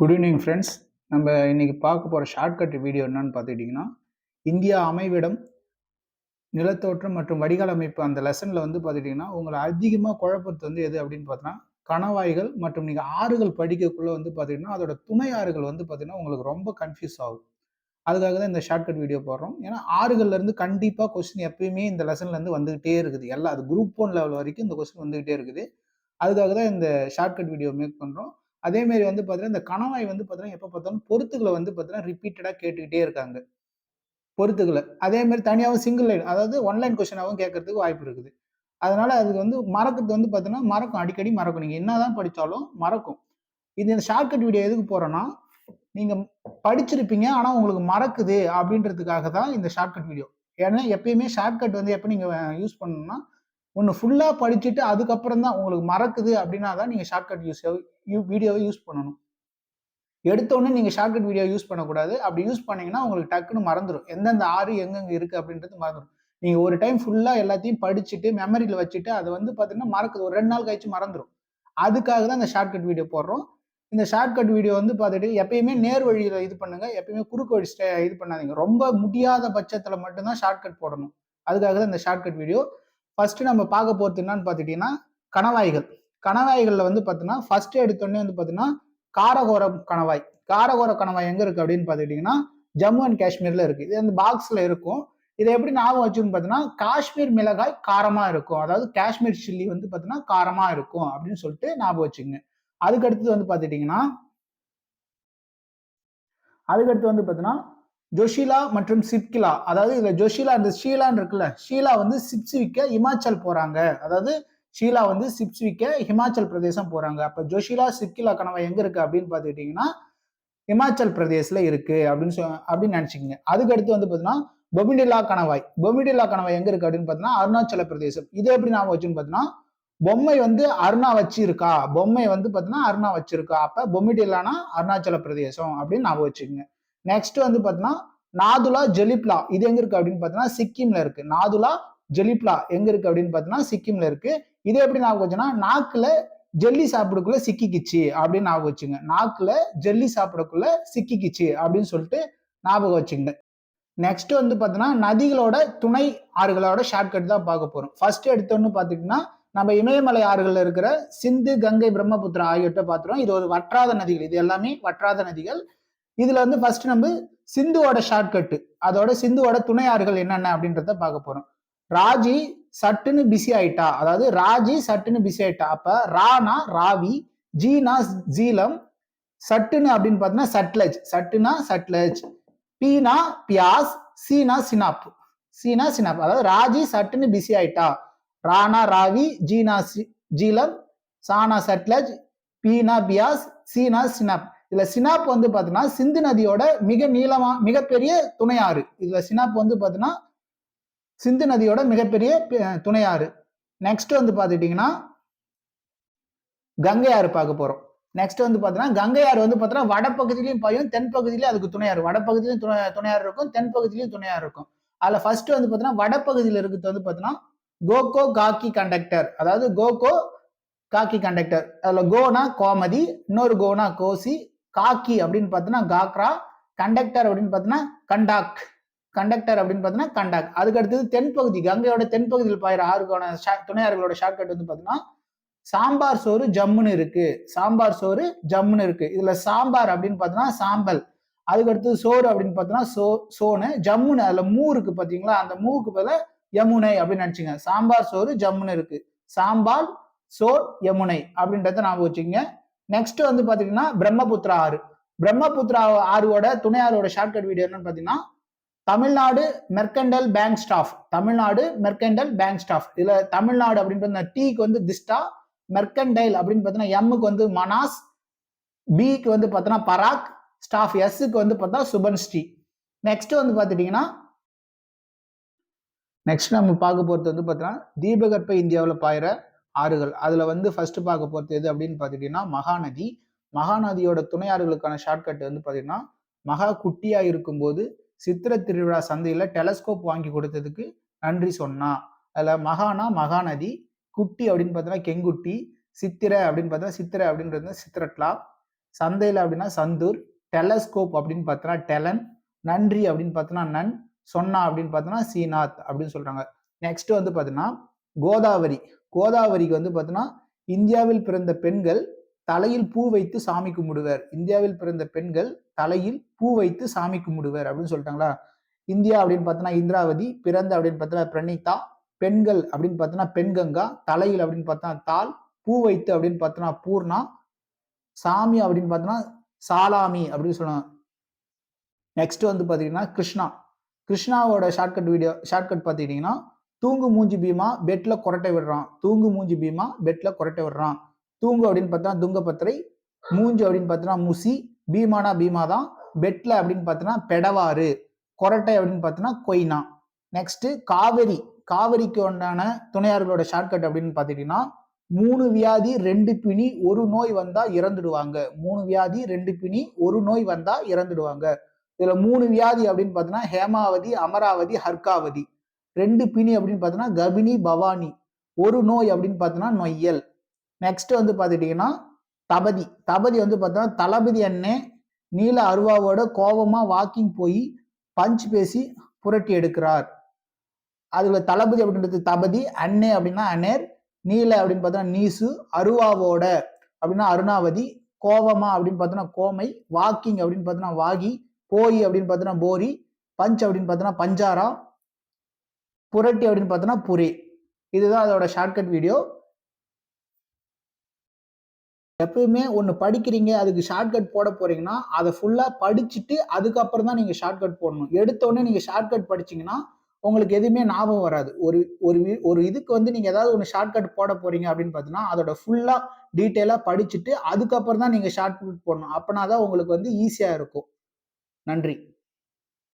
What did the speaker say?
Good evening friends நம்ம இன்னைக்கு பார்க்க போகிற ஷார்ட்கட் வீடியோ என்னன்னு பார்த்துக்கிட்டிங்கன்னா இந்தியா அமைவிடம் நிலத்தோற்றம் மற்றும் வடிகால் அமைப்பு அந்த லெசனில் வந்து பார்த்துட்டிங்கன்னா உங்களை அதிகமாக குழப்பத்து வந்து எது அப்படின்னு பார்த்தோன்னா கணவாய்கள் மற்றும் நீங்கள் ஆறுகள் படிக்கக்குள்ளே வந்து பார்த்தீங்கன்னா அதோட துணை ஆறுகள் வந்து பார்த்திங்கன்னா உங்களுக்கு ரொம்ப கன்ஃபியூஸ் ஆகும். அதுக்காக தான் இந்த ஷார்ட்கட் வீடியோ போடுறோம். ஏன்னா ஆறுகள்லேருந்து கண்டிப்பாக கொஸ்டின் எப்பயுமே இந்த லெசன்லேருந்து வந்துக்கிட்டே இருக்குது. எல்லா அது குரூப் ஒன் லெவல் வரைக்கும் இந்த கொஸ்டின் வந்துக்கிட்டே இருக்குது. அதுக்காக தான் இந்த ஷார்ட்கட் வீடியோ மேக் பண்ணுறோம் அதே மாதிரி வந்து பார்த்தீங்கன்னா இந்த கணவாய் வந்து பார்த்தீங்கன்னா எப்போ பார்த்தாலும் பொருத்துக்களை வந்து பார்த்தீங்கன்னா ரிப்பீட்டடாக கேட்டுக்கிட்டே இருக்காங்க. பொருத்துக்களை. அதே மாதிரி தனியாகவும் சிங்கிள் லைன் அதாவது ஒன்லைன் கொஸ்டினாகவும் கேட்கறதுக்கு வாய்ப்பு இருக்குது. அதனால அதுக்கு வந்து மறக்கிறது வந்து பார்த்தீங்கன்னா மறக்கும். அடிக்கடி மறக்கும். நீங்கள் என்னதான் படித்தாலும் மறக்கும். இது இந்த ஷார்ட்கட் வீடியோ எதுக்கு போகிறோன்னா நீங்கள் படிச்சிருப்பீங்க ஆனால் உங்களுக்கு மறக்குது அப்படின்றதுக்காக தான் இந்த ஷார்ட்கட் வீடியோ ஏன்னா எப்பயுமே ஷார்ட்கட் வந்து எப்போ நீங்கள் யூஸ் பண்ணணும்னா ஒன்று ஃபுல்லாக படிச்சுட்டு அதுக்கப்புறம் தான் உங்களுக்கு மறக்குது அப்படின்னா தான் நீங்கள் ஷார்ட்கட் யூஸ் வீடியோவை யூஸ் பண்ணணும். எடுத்தோடனே நீங்கள் ஷார்ட்கட் வீடியோ யூஸ் பண்ணக்கூடாது. அப்படி யூஸ் பண்ணீங்கன்னா உங்களுக்கு டக்குன்னு மறந்துடும் எந்தெந்த ஆறு எங்கெங்கே இருக்குது அப்படின்றது மறந்துடும் நீங்கள் ஒரு டைம் ஃபுல்லாக எல்லாத்தையும் படிச்சுட்டு மெமரியில் வச்சுட்டு அதை வந்து பார்த்தீங்கன்னா மறக்குது. ஒரு ரெண்டு நாள் கழிச்சு மறந்துடும் அதுக்காக தான் இந்த ஷார்ட்கட் வீடியோ போடுறோம். இந்த ஷார்ட்கட் வீடியோ வந்து பார்த்துட்டு எப்பயுமே நேர் வழியில் இது பண்ணுங்க. எப்பயுமே குறுக்கு வழி இது பண்ணாதீங்க. ரொம்ப முடியாத பட்சத்தில் மட்டும்தான் ஷார்ட்கட் போடணும். அதுக்காக தான் இந்த ஷார்ட்கட் வீடியோ ஃபர்ஸ்ட் நம்ம பார்க்க போகிறது என்னன்னு பார்த்துட்டீங்கன்னா கணவாய்கள். கணவாய்களில் வந்து பார்த்தீங்கன்னா ஃபர்ஸ்ட் எடுத்தோடனே வந்து பார்த்தீங்கன்னா காரகோரம் கணவாய். காரகோர கணவாய் எங்கே இருக்கு அப்படின்னு பார்த்துக்கிட்டிங்கன்னா ஜம்மு அண்ட் காஷ்மீரில் இருக்கு. இது அந்த பாக்ஸில் இருக்கும். இதை எப்படி ஞாபகம் வச்சுன்னு பார்த்தீங்கன்னா காஷ்மீர் மிளகாய் காரமாக இருக்கும். அதாவது காஷ்மீர் சில்லி வந்து பார்த்தீங்கன்னா காரமாக இருக்கும் அப்படின்னு சொல்லிட்டு ஞாபகம் வச்சுங்க அதுக்கடுத்தது வந்து பார்த்துட்டிங்கன்னா அதுக்கடுத்து வந்து பார்த்தீங்கன்னா ஜோஷிலா மற்றும் சிப்கிலா அதாவது இதுல ஜோஷிலா இந்த ஷீலான் இருக்குல்ல ஷீலா வந்து சிப்ஸ் விற்க இமாச்சல் போறாங்க. அதாவது ஷீலா வந்து சிப்ஸ்விக்க ஹிமாச்சல் பிரதேசம் போறாங்க. அப்ப ஜோஷிலா சிப்கிலா கனவை எங்க இருக்கு அப்படின்னு பாத்துக்கிட்டீங்கன்னா இமாச்சல் பிரதேசில் இருக்கு அப்படின்னு சொ அப்படின்னு நினைச்சுக்கோங்க. அதுக்கடுத்து வந்து பார்த்தீங்கன்னா பொமிடிலா கணவாய். பொமிடிலா கணவாய் எங்க இருக்கு அப்படின்னு பார்த்தீங்கன்னா அருணாச்சல பிரதேசம். இது எப்படி நாம வச்சுன்னு பார்த்தீங்கன்னா பொம்மை வந்து அருணா வச்சிருக்கா. பொம்மை வந்து பார்த்தீங்கன்னா அருணா வச்சிருக்கா. அப்ப பொமிடிலானா அருணாச்சல பிரதேசம் அப்படின்னு ஞாபகம் வச்சுக்கோங்க. நெக்ஸ்ட் வந்து பார்த்தீங்கன்னா நாதுலா ஜெலிப்லா. இது எங்க இருக்கு அப்படின்னு பார்த்தீங்கன்னா சிக்கிம்ல இருக்கு. நாதுலா ஜெலிப்லா எங்க இருக்கு அப்படின்னு பார்த்தீங்கன்னா சிக்கிம்ல இருக்கு. இது எப்படி ஞாபகம் வச்சுன்னா நாக்குல ஜெல்லி சாப்பிடக்குள்ள சிக்கிக்கிச்சு அப்படின்னு ஞாபகம் வச்சுங்க. நாக்குல ஜெல்லி சாப்பிடக்குள்ள சிக்கிக்கிச்சு அப்படின்னு சொல்லிட்டு ஞாபகம் வச்சுங்க. நெக்ஸ்ட் வந்து பார்த்தீங்கன்னா நதிகளோட துணை ஆறுகளோட ஷார்ட்கட் தான் பார்க்க போறோம். ஃபர்ஸ்ட் எடுத்தோன்னு பார்த்தீங்கன்னா நம்ம இமயமலை ஆறுகள்ல இருக்கிற சிந்து கங்கை பிரம்மபுத்திரா ஆகியோட்ட பார்த்துருவோம். இது ஒரு வற்றாத நதிகள். இது எல்லாமே வற்றாத நதிகள். இதுல வந்து ஃபர்ஸ்ட் நம்ம சிந்துவோட ஷார்ட்கட்டு அதோட சிந்துவோட துணை ஆறுகள் என்னென்ன அப்படின்றத பார்க்க போறோம். ராஜி சட்டுன்னு பிஸி ஆயிட்டா அதாவது ராஜி சட்டுன்னு பிஸி ஆயிட்டா அப்ப ரானா ராவி ஜீனா ஜீலம் சட்டுன்னு அப்படின்னு பார்த்தீங்கன்னா சட்லஜ் சட்டுனா சட்லஜ் பீனா பியாஸ் சீனா சினாப் சீனா சினாப். அதாவது ராஜி சட்டுன்னு பிஸி ஆயிட்டா ராணா ராவி ஜீனா ஜீலம் சானா சட்லஜ் பீனா பியாஸ் சீனா சினாப். இதுல சினாப் வந்து பாத்தீங்கன்னா சிந்து நதியோட மிக நீளமா மிகப்பெரிய துணையாறு. இதுல சினாப் வந்து பாத்தீங்கன்னா சிந்து நதியோட மிகப்பெரிய துணையாறு. நெக்ஸ்ட் வந்து பாத்துட்டீங்கன்னா கங்கை ஆறு பார்க்க போறோம். நெக்ஸ்ட் வந்து பாத்தீங்கன்னா கங்கை ஆறு வந்து பாத்தீங்கன்னா வடப்பகுதியிலையும் பாயும் தென் பகுதியிலையும் அதுக்கு துணையாறு. வடப்பகுதியிலும் துணை துணையாறு இருக்கும் தென் பகுதியிலையும் துணையாறு இருக்கும். அதுல ஃபர்ஸ்ட் வந்து பாத்தீங்கன்னா வடப்பகுதியில் இருக்கிறது வந்து பாத்தீங்கன்னா கோகோ காக்கி கண்டக்டர் அதாவது கோகோ காக்கி கண்டக்டர் அதுல கோனா கோமதி இன்னொரு கோனா கோசி காக்கி அப்படின்னு பார்த்தீங்கன்னா காக்ரா கண்டக்டர் அப்படின்னு பார்த்தீங்கன்னா கண்டாக் கண்டக்டர் அப்படின்னு பார்த்தீங்கன்னா கண்டாக் அதுக்கு அடுத்தது தென்பகுதி கங்கையோட தென்பகுதியில் பாயிற ஆறுக்கான துணையாறுகளோட ஷார்ட்கட் வந்து பார்த்தீங்கன்னா சாம்பார் சோறு ஜம்முன்னு இருக்கு. சாம்பார் சோறு ஜம்முன்னு இருக்கு. இதுல சாம்பார் அப்படின்னு பார்த்தீங்கன்னா சாம்பல். அதுக்கு அடுத்தது சோறு அப்படின்னு பார்த்தீங்கன்னா சோ சோனு ஜம்முன்னு. அதுல மூ இருக்கு பாத்தீங்களா அந்த மூவுக்கு பதில யமுனை அப்படின்னு நினைச்சுங்க. சாம்பார் சோறு ஜம்முன்னு இருக்கு. சாம்பார் சோர் யமுனை அப்படின்றத ஞாபகம் வச்சுக்கோங்க. நெக்ஸ்ட் வந்து பாத்தீங்கன்னா பிரம்மபுத்திரா ஆறு. பிரம்மபுத்திரா ஆறுவோட துணை ஆறுவோட ஷார்ட்கட் வீடியோ என்னன்னு பாத்தீங்கன்னா Tamil Nadu mercantile bank staff Tamil Nadu mercantile bank staff இதுல தமிழ்நாடு அப்படின்னு டீக்கு வந்து திஸ்டா மெர்கண்டைல் அப்படின்னு பார்த்தீங்கன்னா எம்முக்கு வந்து மனாஸ் பிக்கு வந்து பார்த்தோன்னா பராக் ஸ்டாஃப் எஸ்ஸுக்கு வந்து பார்த்தா சுபன் ஸ்ரீ நெக்ஸ்ட் வந்து பார்த்துட்டிங்கன்னா நெக்ஸ்ட் நம்ம பார்க்க போகிறது வந்து பார்த்தீங்கன்னா தீபகற்ப இந்தியாவில் பாயிற ஆறுகள். அதில் வந்து ஃபர்ஸ்ட் பார்க்க போகிறது எது அப்படின்னு பார்த்துட்டிங்கன்னா மகாநதி. மகாநதியோட துணை ஆறுகளுக்கான ஷார்ட்கட் வந்து பார்த்தீங்கன்னா மகா குட்டியாக இருக்கும்போது சித்திர திருவிழா சந்தையில் டெலஸ்கோப் வாங்கி கொடுத்ததுக்கு நன்றி சொன்னா. அதில் மகானா மகாநதி குட்டி அப்படின்னு பார்த்தோன்னா கெங்குட்டி சித்திரை அப்படின்னு பார்த்தா சித்திரை அப்படின்றது சித்திரட்லா சந்தையில் அப்படின்னா சந்தூர் டெலஸ்கோப் அப்படின்னு பார்த்தோன்னா டெலன் நன்றி அப்படின்னு பார்த்தோன்னா நன் சொன்னா அப்படின்னு பார்த்தோன்னா சீனாத் அப்படின்னு சொல்றாங்க. நெக்ஸ்ட் வந்து பார்த்தீங்கன்னா கோதாவரி. கோதாவரிக்கு வந்து பார்த்தோன்னா இந்தியாவில் பிறந்த பெண்கள் தலையில் பூ வைத்து சாமி கும்பிடுவர். இந்தியாவில் பிறந்த பெண்கள் தலையில் பூ வைத்து சாமி கும்பிடுவர் அப்படின்னு சொல்லிட்டாங்களா? இந்தியா அப்படின்னு பார்த்தோன்னா இந்திராவதி பிறந்த அப்படின்னு பார்த்தோன்னா பிரணீதா பெண்கள் அப்படின்னு பார்த்தோன்னா பெண்கங்கா தலையில் அப்படின்னு பார்த்தோன்னா தால் பூ வைத்து அப்படின்னு பார்த்தோன்னா பூர்ணா சாமி அப்படின்னு பார்த்தோன்னா சாலாமி அப்படின்னு சொல்லுவாங்க நெக்ஸ்ட் வந்து பார்த்தீங்கன்னா கிருஷ்ணா. கிருஷ்ணாவோட ஷார்ட்கட் வீடியோ ஷார்ட்கட் பார்த்துக்கிட்டிங்கன்னா தூங்கு மூஞ்சி பீமா பெட்ல கொரட்டை விடுறான். தூங்கு மூஞ்சி பீமா பெட்ல கொரட்டை விடுறான். தூங்கு அப்படின்னு பார்த்தா துங்கப்பத்திரை மூஞ்சி அப்படின்னு பார்த்தோன்னா முசி பீமானா பீமா தான் பெட்ல அப்படின்னு பார்த்தோன்னா பெடவாறு கொரட்டை அப்படின்னு பார்த்தோன்னா கொய்னா. நெக்ஸ்ட் காவேரி காவிரிக்கு உண்டான துணையார்களோட ஷார்ட்கட் அப்படின்னு பார்த்துட்டீங்கன்னா மூணு வியாதி ரெண்டு பிணி ஒரு நோய் வந்தா இறந்துடுவாங்க. மூணு வியாதி ரெண்டு பிணி ஒரு நோய் வந்தா இறந்துடுவாங்க. இதுல மூணு வியாதி அப்படின்னு பார்த்தோன்னா ஹேமாவதி அமராவதி ஹர்காவதி ரெண்டு பிணி அப்படின்னு பார்த்தோன்னா கபினி பவானி. ஒரு நோய் அப்படின்னு பார்த்தோன்னா நொய்யல். நெக்ஸ்ட் வந்து பார்த்துட்டீங்கன்னா தபதி. தபதி வந்து பார்த்தோன்னா தளபதி அண்ணே நீல அருவாவோட கோபமாக வாக்கிங் போய் பஞ்ச் பேசி புரட்டி எடுக்கிறார். அதுல தளபதி அப்படின்றது தபதி அண்ணே அப்படின்னா அனேர் நீல அப்படின்னு பார்த்தோன்னா நீசு அருவாவோட அப்படின்னா அருணாவதி கோவமா அப்படின்னு பார்த்தோன்னா கோமை வாக்கிங் அப்படின்னு பார்த்தோன்னா வாகி போய் அப்படின்னு பார்த்தோன்னா போரி பஞ்ச் அப்படின்னு பார்த்தோன்னா பஞ்சாரா புரட்டி அப்படின்னு பார்த்தோன்னா புரி. இதுதான் அதோட ஷார்ட்கட் வீடியோ எப்பயுமே ஒன்று படிக்கிறீங்க அதுக்கு ஷார்ட்கட் போட போறீங்கன்னா அதை ஃபுல்லாக படிச்சுட்டு அதுக்கப்புறம் தான் நீங்கள் ஷார்ட்கட் போடணும். எடுத்தோடனே நீங்கள் ஷார்ட்கட் படிச்சீங்கன்னா உங்களுக்கு எதுவுமே ஞாபகம் வராது. ஒரு ஒரு ஒரு இதுக்கு வந்து நீங்கள் ஏதாவது ஒன்று ஷார்ட்கட் போட போறீங்க அப்படின்னு பார்த்தீங்கன்னா அதோட ஃபுல்லாக டீட்டெயிலாக படிச்சுட்டு அதுக்கப்புறம் தான் நீங்கள் ஷார்ட்கட் போடணும். அப்படின்னா தான் உங்களுக்கு வந்து ஈஸியாக இருக்கும். நன்றி.